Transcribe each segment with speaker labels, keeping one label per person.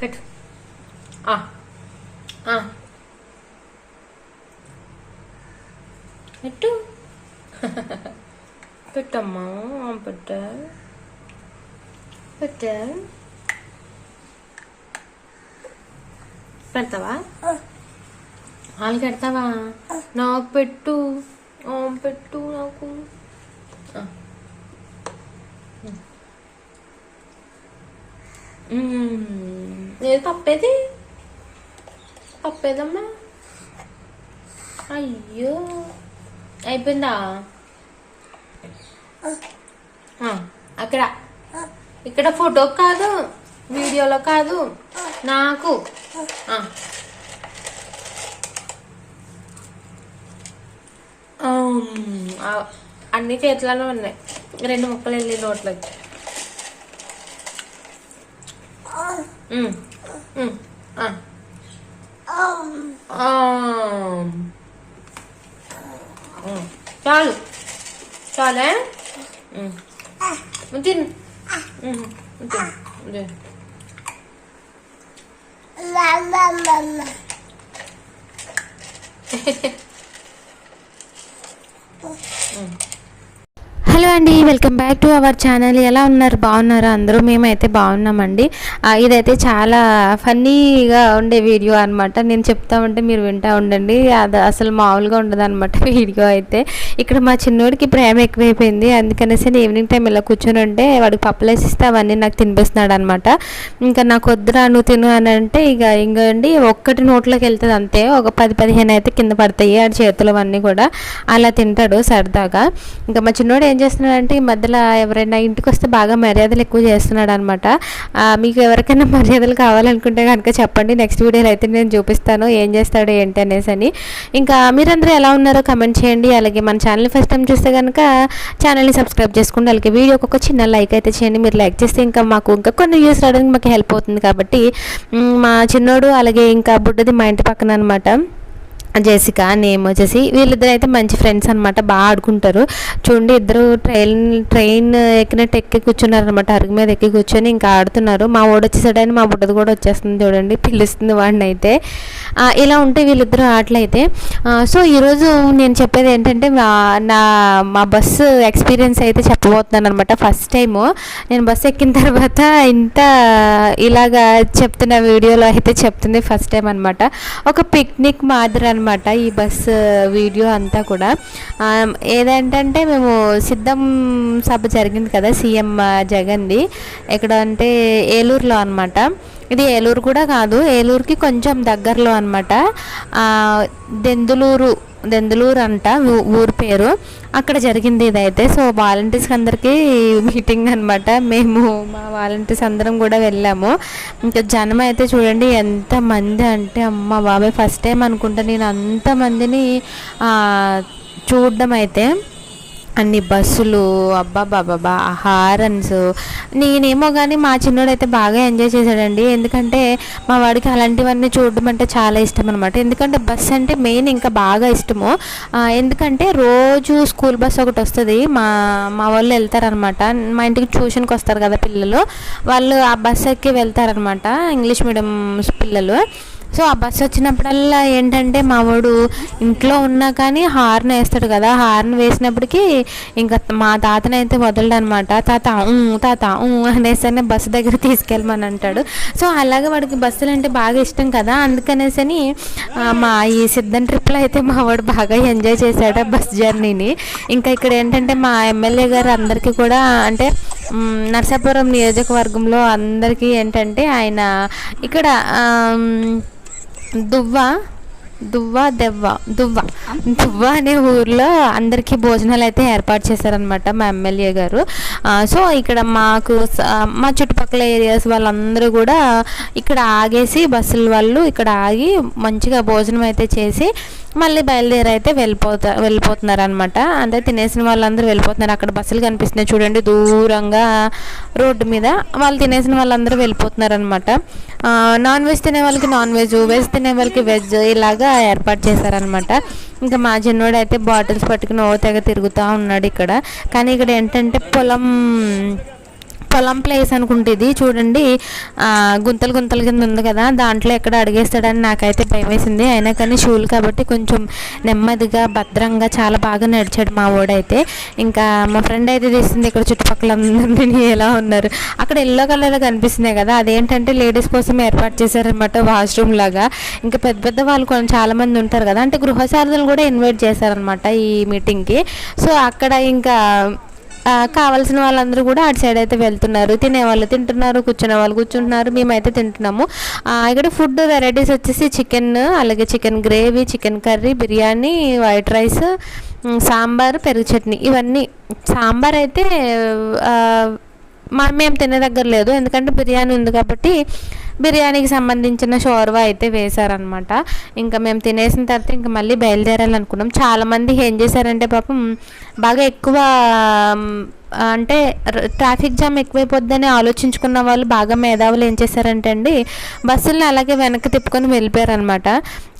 Speaker 1: పెట్టు ఆ. ఆ. పెట్టు పెట్టమ్మా పెట్ట పెట్ట పెడతావా వాళ్ళు పెడతావా నాకు పెట్టు ఆ, పెట్టు మ్మ్. ఏది పప్పేది పప్పేదమ్మా అయ్యో అయిపోయిందా అక్కడ ఇక్కడ ఫోటో కాదు వీడియోలో కాదు. నాకు అన్ని చేతిలోనే ఉన్నాయి. రెండు ముక్కలు వెళ్ళి నోట్లోకి ఉమ్, ఉమ్, ఆ. ఆమ్. ఉమ్, చాలు చాలే ఉమ్. తిను ఉమ్, తిను తిను.
Speaker 2: హలో అండి welcome back to our channel. ఎలా ఉన్నారు? బాగున్నారా? అందరూ మేమైతే బాగున్నామండి. ఇదైతే చాలా ఫన్నీగా ఉండే వీడియో అనమాట నేను చెప్తా ఉంటే మీరు వింటా ఉండండి. అది అసలు మామూలుగా ఉండదు అనమాట వీడియో అయితే. ఇక్కడ మా చిన్నోడికి ప్రేమ ఎక్కువైపోయింది. అందుకనేసి నేను ఈవినింగ్ టైం ఇలా కూర్చొని ఉంటే వాడికి పప్పులేసి ఇస్తే అవన్నీ నాకు తినిపిస్తున్నాడు అనమాట ఇంకా నాకు వద్దురా నువ్వు తిను అని అంటే ఇక ఇంకండి ఒక్కటి నోట్లోకి వెళ్తుంది అంతే. ఒక పది పదిహేను అయితే కింద పడతాయి ఆడి చేతులు అవన్నీ కూడా. అలా తింటాడు సరదాగా. ఇంకా మా చిన్నోడు ఏం చేస్తున్నాడంటే ఈ మధ్యలో ఎవరైనా ఇంటికి వస్తే బాగా మర్యాదలు ఎక్కువ చేస్తున్నాడు అనమాట మీకు ఎవరికైనా మర్యాదలు కావాలనుకుంటే కనుక చెప్పండి. నెక్స్ట్ వీడియోలో అయితే నేను చూపిస్తాను ఏం చేస్తాడు ఏంటి అనేసి అని. ఇంకా మీరందరూ ఎలా ఉన్నారో కమెంట్ చేయండి. అలాగే మన ఛానల్ ఫస్ట్ టైం చూస్తే కనుక ఛానల్ని సబ్స్క్రైబ్ చేసుకోండి. అలాగే వీడియోకి ఒక చిన్న లైక్ అయితే చేయండి. మీరు లైక్ చేస్తే ఇంకా మాకు ఇంకా కొన్ని వ్యూస్ రావడానికి మాకు హెల్ప్ అవుతుంది కాబట్టి మా చిన్నోడు అలాగే ఇంకా బుడ్డది మా ఇంటి పక్కన అనమాట. జెసికా నేమ్ వచ్చేసి వీళ్ళిద్దరు అయితే మంచి ఫ్రెండ్స్ అనమాట బాగా ఆడుకుంటారు. చూడండి ఇద్దరు ట్రైన్ ట్రైన్ ఎక్కినట్టు ఎక్కి కూర్చున్నారు అనమాట అరుగు మీద ఎక్కి కూర్చొని ఇంకా ఆడుతున్నారు. మా ఓడి వచ్చేసాడని మా బుడ్డది కూడా వచ్చేస్తుంది చూడండి పిలుస్తుంది వాడిని అయితే ఇలా ఉంటే వీళ్ళిద్దరు ఆటలు అయితే సో ఈరోజు నేను చెప్పేది ఏంటంటే నా మా బస్సు ఎక్స్పీరియన్స్ అయితే చెప్పబోతున్నాను అనమాట ఫస్ట్ టైము నేను బస్సు ఎక్కిన తర్వాత ఇంత ఇలాగా చెప్తున్న వీడియోలో అయితే చెప్తుంది ఫస్ట్ టైం అనమాట ఒక పిక్నిక్ మాదిరి అనమాట ఈ బస్ వీడియో అంతా కూడా. ఆ, ఏదంటే మేము సిద్ధం సభ జరిగింది కదా సీఎం జగన్ది. ఎక్కడ అంటే ఏలూరులో అనమాట ఇది ఏలూరు కూడా కాదు ఏలూరుకి కొంచెం దగ్గరలో అనమాట దెందులూరు దెందులూరు అంట ఊ- ఊరు పేరు. అక్కడ జరిగింది ఇదైతే. సో వాలంటీర్స్ అందరికీ మీటింగ్ అనమాట మేము మా వాలంటీర్స్ అందరం కూడా వెళ్ళాము. ఇంకా జనం అయితే చూడండి ఎంత మంది అంటే అమ్మ బాబాయ్ ఫస్ట్ టైం అనుకుంటా నేను అంతమందిని చూడడం అయితే. అన్ని బస్సులు అబ్బా హారన్స్. నేనేమో కానీ మా చిన్నోడైతే బాగా ఎంజాయ్ చేశాడండి. ఎందుకంటే మా వాడికి అలాంటివన్నీ చూడడం అంటే చాలా ఇష్టం అనమాట ఎందుకంటే బస్ అంటే మెయిన్ ఇంకా బాగా ఇష్టము. ఎందుకంటే రోజు స్కూల్ బస్ ఒకటి వస్తుంది. మా మా వాళ్ళు వెళ్తారనమాట మా ఇంటికి ట్యూషన్కి వస్తారు కదా పిల్లలు. వాళ్ళు ఆ బస్ ఎక్కి వెళ్తారనమాట ఇంగ్లీష్ మీడియం పిల్లలు. సో ఆ బస్సు వచ్చినప్పుడల్లా ఏంటంటే మా వాడు ఇంట్లో ఉన్నా కానీ హార్న్ వేస్తాడు కదా హార్న్ వేసినప్పటికీ ఇంకా మా తాతనైతే వదలడు అనమాట తాత ఊ తాత ఊ అనేసరి బస్సు దగ్గర తీసుకెళ్ళమని అంటాడు సో అలాగే వాడికి బస్సులు అంటే బాగా ఇష్టం కదా అందుకనేసని మా ఈ సిద్ధం ట్రిప్లో అయితే మా వాడు బాగా ఎంజాయ్ చేశాడు ఆ బస్ జర్నీని. ఇంకా ఇక్కడ ఏంటంటే మా ఎమ్మెల్యే గారు అందరికీ కూడా అంటే నర్సాపురం నియోజకవర్గంలో అందరికీ ఏంటంటే ఆయన ఇక్కడ దువ్వ దువ్వ దెవ్వ దువ్వ. దువ్వ అనే ఊర్లో అందరికీ భోజనాలు అయితే ఏర్పాటు చేశారనమాట మా ఎమ్మెల్యే గారు. సో ఇక్కడ మాకు మా చుట్టుపక్కల ఏరియాస్ వాళ్ళందరూ కూడా ఇక్కడ ఆగేసి బస్సుల వాళ్ళు ఇక్కడ ఆగి మంచిగా భోజనం అయితే చేసి మళ్ళీ బయలుదేరి అయితే వెళ్ళిపోతా వెళ్ళిపోతున్నారు అనమాట అంటే తినేసిన వాళ్ళందరూ వెళ్ళిపోతున్నారు. అక్కడ బస్సులు కనిపిస్తున్నాయి చూడండి దూరంగా రోడ్డు మీద వాళ్ళు తినేసిన వాళ్ళందరూ వెళ్ళిపోతున్నారు అనమాట నాన్ వెజ్ తినే వాళ్ళకి నాన్ వెజ్ వెజ్ తినే వాళ్ళకి వెజ్ ఇలాగా ఏర్పాటు చేశారనమాట ఇంకా మా చిన్నోడు అయితే బాటిల్స్ పట్టుకుని ఓ తెగ తిరుగుతూ ఉన్నాడు ఇక్కడ. కానీ ఇక్కడ ఏంటంటే పొలం పొలం ప్లేస్ అనుకుంటే ఇది. చూడండి గుంతలు గుంతలు కింద ఉంది కదా దాంట్లో ఎక్కడ అడిగేస్తాడని నాకైతే భయం వేసింది. అయినా కానీ షూలు కాబట్టి కొంచెం నెమ్మదిగా భద్రంగా చాలా బాగా నడిచాడు మా ఓడైతే ఇంకా మా ఫ్రెండ్ అయితే తీసింది ఇక్కడ చుట్టుపక్కల అందరినీ ఎలా ఉన్నారు. అక్కడ ఎల్లో కలర్ కనిపిస్తున్నాయి కదా అదేంటంటే లేడీస్ కోసం ఏర్పాటు చేశారనమాట వాష్రూమ్ లాగా. ఇంకా పెద్ద పెద్ద వాళ్ళు కొంచెం చాలామంది ఉంటారు కదా అంటే గృహశారదులు కూడా ఇన్వైట్ చేశారనమాట ఈ మీటింగ్కి సో అక్కడ ఇంకా కావాల్సిన వాళ్ళందరూ కూడా అటు సైడ్ అయితే వెళ్తున్నారు. తినేవాళ్ళు తింటున్నారు కూర్చునే వాళ్ళు కూర్చుంటున్నారు మేమైతే తింటున్నాము. ఇక్కడ ఫుడ్ వెరైటీస్ వచ్చేసి చికెన్ అలాగే chicken gravy chicken curry biryani white rice sambar పెరుగు చట్నీ ఇవన్నీ. సాంబార్ అయితే మా మేము తినే దగ్గర లేదు. ఎందుకంటే బిర్యానీ ఉంది కాబట్టి బిర్యానీకి సంబంధించిన షోర్వా అయితే వేశారనమాట ఇంకా మేము తినేసిన తర్వాత ఇంకా మళ్ళీ బయలుదేరాలనుకున్నాం. చాలామంది ఏం చేశారంటే పాపం బాగా ఎక్కువ అంటే ట్రాఫిక్ జామ్ ఎక్కువైపోద్దని ఆలోచించుకున్న వాళ్ళు బాగా మేధావులు ఏం చేశారంటే అండి బస్సులను అలాగే వెనక్కి తిప్పుకొని వెళ్ళిపోయారనమాట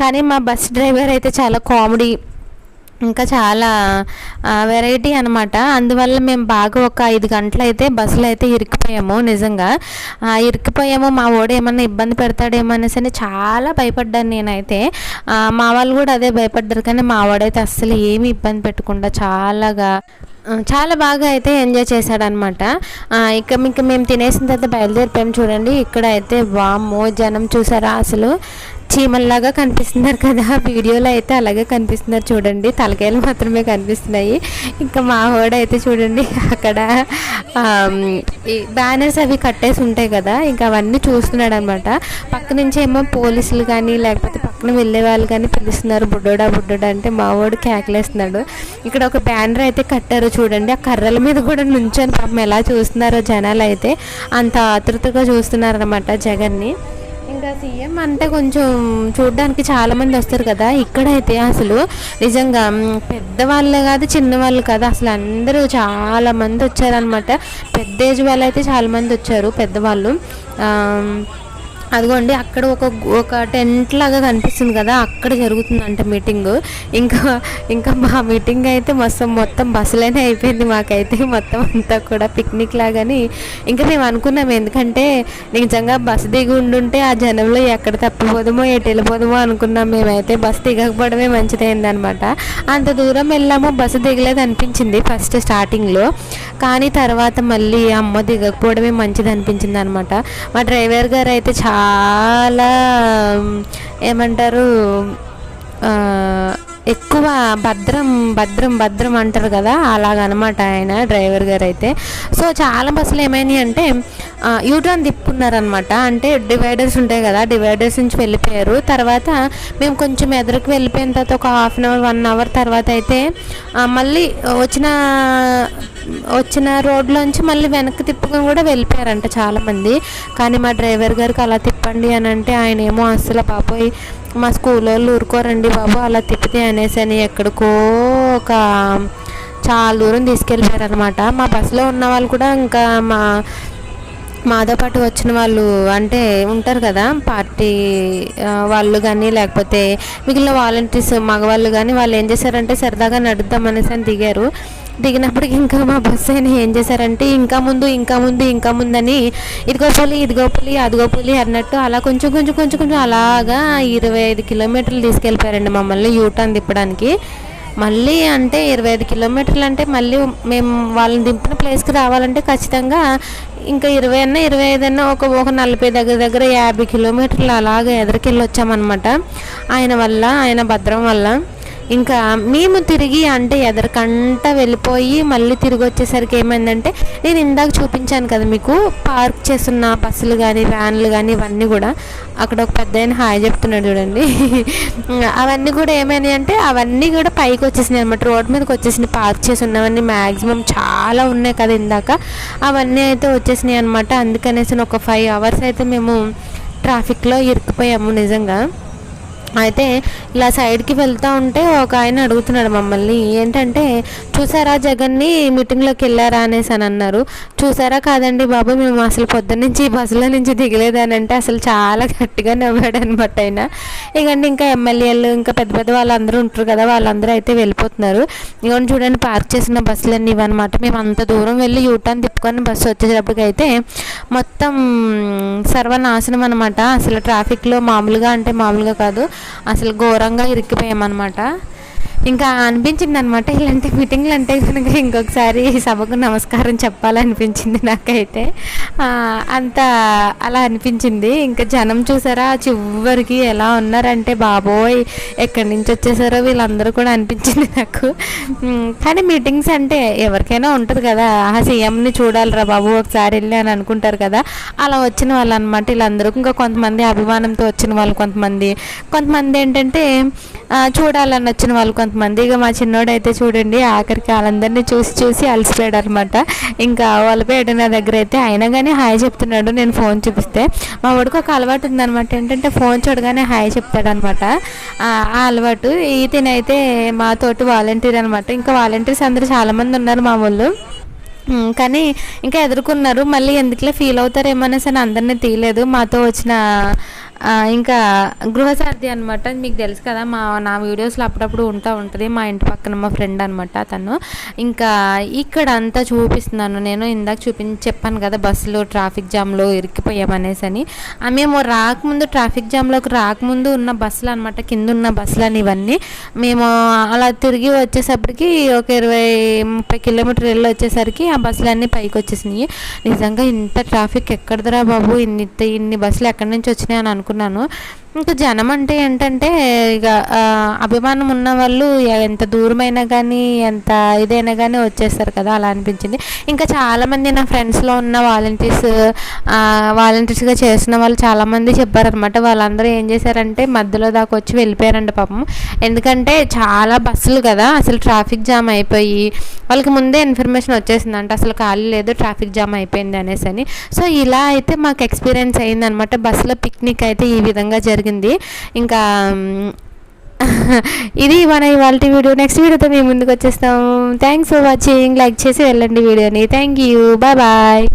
Speaker 2: కానీ మా బస్ డ్రైవర్ అయితే చాలా కామెడీ ఇంకా చాలా వెరైటీ అనమాట అందువల్ల మేము బాగా ఒక ఐదు గంటలు అయితే బస్సులో అయితే ఇరికిపోయాము నిజంగా. ఇరికిపోయాము మా వాడు ఏమన్నా ఇబ్బంది పెడతాడేమో అనేసి అని చాలా భయపడ్డాను నేనైతే. మా వాళ్ళు కూడా అదే భయపడ్డారు కానీ మా వాడైతే అస్సలు ఏమి ఇబ్బంది పెట్టకుండా చాలాగా చాలా బాగా అయితే ఎంజాయ్ చేశాడనమాట ఇక ఇంకా మేము తినేసిన తర్వాత బయలుదేరిపోయాము చూడండి. ఇక్కడ అయితే వామ్మో జనం చూసారా అసలు. చీమల్లాగా కనిపిస్తున్నారు కదా. వీడియోలో అయితే అలాగే కనిపిస్తున్నారు చూడండి. తలకాయలు మాత్రమే కనిపిస్తున్నాయి. ఇంకా మా అయితే చూడండి అక్కడ బ్యానర్స్ అవి కట్టేసి ఉంటాయి కదా. ఇంకా అవన్నీ చూస్తున్నాడు అనమాట పక్క నుంచి ఏమో పోలీసులు కానీ లేకపోతే పక్కన వెళ్ళే వాళ్ళు కానీ పిలుస్తున్నారు. బుడ్డోడా బుడ్డోడా అంటే మా వాడు కేకలేస్తున్నాడు. ఇక్కడ ఒక బ్యానర్ అయితే కట్టారు చూడండి. ఆ కర్రల మీద కూడా నుంచొని పాపం ఎలా చూస్తున్నారో జనాలు అయితే అంత ఆతృతగా చూస్తున్నారనమాట జగన్ని. ఇంకా సీఎం? అంటే కొంచెం చూడడానికి చాలా మంది వస్తారు కదా ఇక్కడైతే అసలు నిజంగా మ్, పెద్దవాళ్ళే కాదు చిన్నవాళ్ళు కాదు అసలు అందరూ చాలా మంది వచ్చారనమాట పెద్ద ఏజ్ వాళ్ళు అయితే చాలా మంది వచ్చారు పెద్దవాళ్ళు. అదిగోండి అక్కడ ఒక ఒక టెంట్ లాగా కనిపిస్తుంది కదా అక్కడ జరుగుతుందంట మీటింగ్. ఇంకా ఇంకా మా మీటింగ్ అయితే మొత్తం మొత్తం బస్సులోనే అయిపోయింది మాకైతే. మొత్తం అంతా కూడా పిక్నిక్ లాగాని. ఇంకా మేము అనుకున్నాం ఎందుకంటే నిజంగా బస్సు దిగి ఉండుంటే ఆ జనంలో ఎక్కడ తప్పిపోదామో ఎటు వెళ్ళిపోదామో అనుకున్నాం మేమైతే. బస్సు దిగకపోవడమే మంచిదైంది అనమాట అంత దూరం వెళ్ళాము బస్సు దిగలేదు అనిపించింది ఫస్ట్ స్టార్టింగ్లో. కానీ తర్వాత మళ్ళీ అమ్మ దిగకపోవడమే మంచిది అనిపించింది అనమాట మా డ్రైవర్ గారు అయితే చాలా చాలా ఏమంటారు? ఎక్కువ భద్రం భద్రం భద్రం అంటారు కదా అలాగనమాట ఆయన డ్రైవర్ గారు అయితే సో చాలా బస్సులు ఏమైనాయి అంటే యూటర్న్ తిప్పుకున్నారనమాట. అంటే డివైడర్స్ ఉంటాయి కదా డివైడర్స్ నుంచి వెళ్ళిపోయారు. తర్వాత మేము కొంచెం ఎదురుకు వెళ్ళిపోయిన తర్వాత ఒక half an hour one hour తర్వాత అయితే మళ్ళీ వచ్చిన వచ్చిన రోడ్లోంచి మళ్ళీ వెనక్కి తిప్పుకొని కూడా వెళ్ళిపోయారంట చాలామంది. కానీ మా డ్రైవర్ గారికి అలా తిప్పండి అని అంటే ఆయన ఏమో అసలు బాబోయ్ మా స్కూల్ వాళ్ళు ఊరుకోరండి బాబు అలా తిప్పితే అనేసి అని ఎక్కడికో ఒక చాలా దూరం తీసుకెళ్ళిపోయారు అనమాట మా బస్సులో ఉన్న వాళ్ళు కూడా ఇంకా మా మాతో పాటు వచ్చిన వాళ్ళు అంటే ఉంటారు కదా పార్టీ వాళ్ళు కానీ లేకపోతే మిగిలిన వాలంటీర్స్ మగవాళ్ళు కానీ వాళ్ళు ఏం చేశారంటే సరదాగా నడుద్దామనేసి అని దిగారు. దిగినప్పటికి ఇంకా మా బస్సు అయినా ఏం చేశారంటే ఇంకా ముందు ఇంకా ముందు ఇంకా ముందని ఇదిగో పులి ఇదిగో పులి అదిగో పులి అన్నట్టు అలా కొంచెం కొంచెం కొంచెం కొంచెం అలాగా ఇరవై ఐదు కిలోమీటర్లు తీసుకెళ్ళిపోయారండి మమ్మల్ని యూటర్న్ తిప్పడానికి. మళ్ళీ అంటే ఇరవై ఐదు కిలోమీటర్లు అంటే మళ్ళీ మేము వాళ్ళని దింపిన ప్లేస్కి రావాలంటే ఖచ్చితంగా ఇంకా ఇరవై అన్న ఇరవై ఐదు అన్న ఒక ఒక నలభై దగ్గర దగ్గర యాభై కిలోమీటర్లు అలాగే ఎదరికెళ్ళి వచ్చామన్నమాట. ఆయన వల్ల ఆయన భద్రం వల్ల. ఇంకా మేము తిరిగి అంటే ఎదరికంట వెళ్ళిపోయి మళ్ళీ తిరిగి వచ్చేసరికి ఏమైందంటే నేను ఇందాక చూపించాను కదా మీకు పార్క్ చేస్తున్న బస్సులు కానీ వ్యాన్లు కానీ ఇవన్నీ కూడా. అక్కడ ఒక పెద్ద ఆయన హాయ్ చెప్తున్నాడు చూడండి. అవన్నీ కూడా ఏమైనాయి అంటే అవన్నీ కూడా పైకి వచ్చేసినాయి అనమాట రోడ్ మీదకి వచ్చేసినాయి. పార్క్ చేసి ఉన్నవన్నీ మ్యాక్సిమం చాలా ఉన్నాయి కదా ఇందాక. అవన్నీ అయితే వచ్చేసినాయి అనమాట అందుకనేసి ఒక ఫైవ్ అవర్స్ అయితే మేము ట్రాఫిక్లో ఇరుక్కుపోయాము నిజంగా. అయితే ఇలా సైడ్కి వెళ్తూ ఉంటే ఒక ఆయన అడుగుతున్నాడు మమ్మల్ని ఏంటంటే చూసారా జగన్ని మీటింగ్లోకి వెళ్ళారా అనేసి అని అన్నారు. చూసారా కాదండి బాబు మేము అసలు పొద్దున్న నుంచి బస్సులో నుంచి దిగలేదని అంటే అసలు చాలా గట్టిగా నవ్వాడు అనమాట ఆయన. ఇకండి ఇంకా ఎమ్మెల్యేలు ఇంకా పెద్ద పెద్ద వాళ్ళందరూ ఉంటారు కదా వాళ్ళందరూ అయితే వెళ్ళిపోతున్నారు. ఇవన్నీ చూడండి పార్క్ చేసిన బస్సులన్నీ ఇవన్నమాట మేము అంత దూరం వెళ్ళి యూటర్న్ తిప్పుకొని బస్సు వచ్చేటప్పటికైతే మొత్తం సర్వనాశనం అనమాట అసలు ట్రాఫిక్లో మామూలుగా అంటే మామూలుగా కాదు. అసలు ఘోరంగా ఇరికిపోయామన్నమాట. ఇంకా అనిపించింది అనమాట ఇలాంటి మీటింగ్లు అంటే కనుక ఇంకొకసారి సభకు నమస్కారం చెప్పాలనిపించింది నాకైతే. అంత అలా అనిపించింది. ఇంకా జనం చూసారా చివరికి ఎలా ఉన్నారంటే బాబోయ్ ఎక్కడి నుంచి వచ్చేసారో వీళ్ళందరూ కూడా అనిపించింది నాకు. కానీ మీటింగ్స్ అంటే ఎవరికైనా ఉంటుంది కదా. ఆ సీఎంని చూడాలిరా బాబు ఒకసారి వెళ్ళి అని అనుకుంటారు కదా. అలా వచ్చిన వాళ్ళు అనమాట వీళ్ళందరూ. ఇంకా కొంతమంది అభిమానంతో వచ్చిన వాళ్ళు కొంతమంది. కొంతమంది ఏంటంటే చూడాలని వచ్చిన వాళ్ళు కొంతమంది. ఇక మా చిన్నోడు అయితే చూడండి ఆఖరికి వాళ్ళందరినీ చూసి చూసి అలసిపోయాడు అనమాట ఇంకా వాళ్ళపోయాడు నా దగ్గర అయితే అయినా కానీ హాయ్ చెప్తున్నాడు నేను ఫోన్ చూపిస్తే. మా వాడికి ఒక అలవాటు ఉందనమాట ఏంటంటే ఫోన్ చూడగానే హాయ్ చెప్తాడనమాట. ఆ అలవాటు ఈతనైతే మా తోటి వాలంటీర్ అనమాట. ఇంకా వాలంటీర్స్ అందరూ చాలామంది ఉన్నారు మా వాళ్ళు కానీ ఇంకా ఎదుర్కొన్నారు మళ్ళీ ఎందుకులే ఫీల్ అవుతారేమనేసి అని అందరినీ తీయలేదు. మాతో వచ్చిన ఇంకా గృహసారథి అనమాట మీకు తెలుసు కదా మా నా వీడియోస్లో అప్పుడప్పుడు ఉంటా ఉంటుంది మా ఇంటి పక్కన మా ఫ్రెండ్ అనమాట తను. ఇంకా ఇక్కడ అంతా చూపిస్తున్నాను నేను ఇందాక చూపించి చెప్పాను కదా బస్సులో ట్రాఫిక్ జామ్లో ఇరికిపోయామనేసి అని మేము రాకముందు ట్రాఫిక్ జామ్లోకి రాకముందు ఉన్న బస్సులు అనమాట కింద ఉన్న బస్సులు అని ఇవన్నీ. మేము అలా తిరిగి వచ్చేసప్పటికి ఒక ఇరవై ముప్పై కిలోమీటర్ వెళ్ళి వచ్చేసరికి ఆ బస్సులు అన్నీ పైకి వచ్చేసినాయి నిజంగా ఇంత ట్రాఫిక్ ఎక్కడదరా బాబు ఇన్ని ఇన్ని బస్సులు ఎక్కడి నుంచి వచ్చినాయి అని అనుకున్నాను ఇంకా జనం అంటే ఏంటంటే ఇక అభిమానం ఉన్న వాళ్ళు ఎంత దూరమైనా కానీ ఎంత ఇదైనా కానీ వచ్చేస్తారు కదా అలా అనిపించింది. ఇంకా చాలామంది నా ఫ్రెండ్స్లో ఉన్న వాలంటీర్స్ వాలంటీర్స్గా చేసిన వాళ్ళు చాలామంది చెప్పారనమాట వాళ్ళందరూ ఏం చేశారంటే మధ్యలో దాకా వచ్చి వెళ్ళిపోయారంట పాపం. ఎందుకంటే చాలా బస్సులు కదా అసలు ట్రాఫిక్ జామ్ అయిపోయి వాళ్ళకి ముందే ఇన్ఫర్మేషన్ వచ్చేసింది అంటే అసలు ఖాళీ లేదు ట్రాఫిక్ జామ్ అయిపోయింది అనేసి అని సో ఇలా అయితే మాకు ఎక్స్పీరియన్స్ అయిందనమాట బస్సులో పిక్నిక్ అయితే ఈ విధంగా జరిగింది. ఇంకా ఇది మన ఇవాళ వీడియో. నెక్స్ట్ వీడియోతో మేము ముందుకు వచ్చేస్తాం. థ్యాంక్స్ ఫర్ వాచింగ్ లైక్ చేసి వెళ్ళండి వీడియోని. Thank you bye bye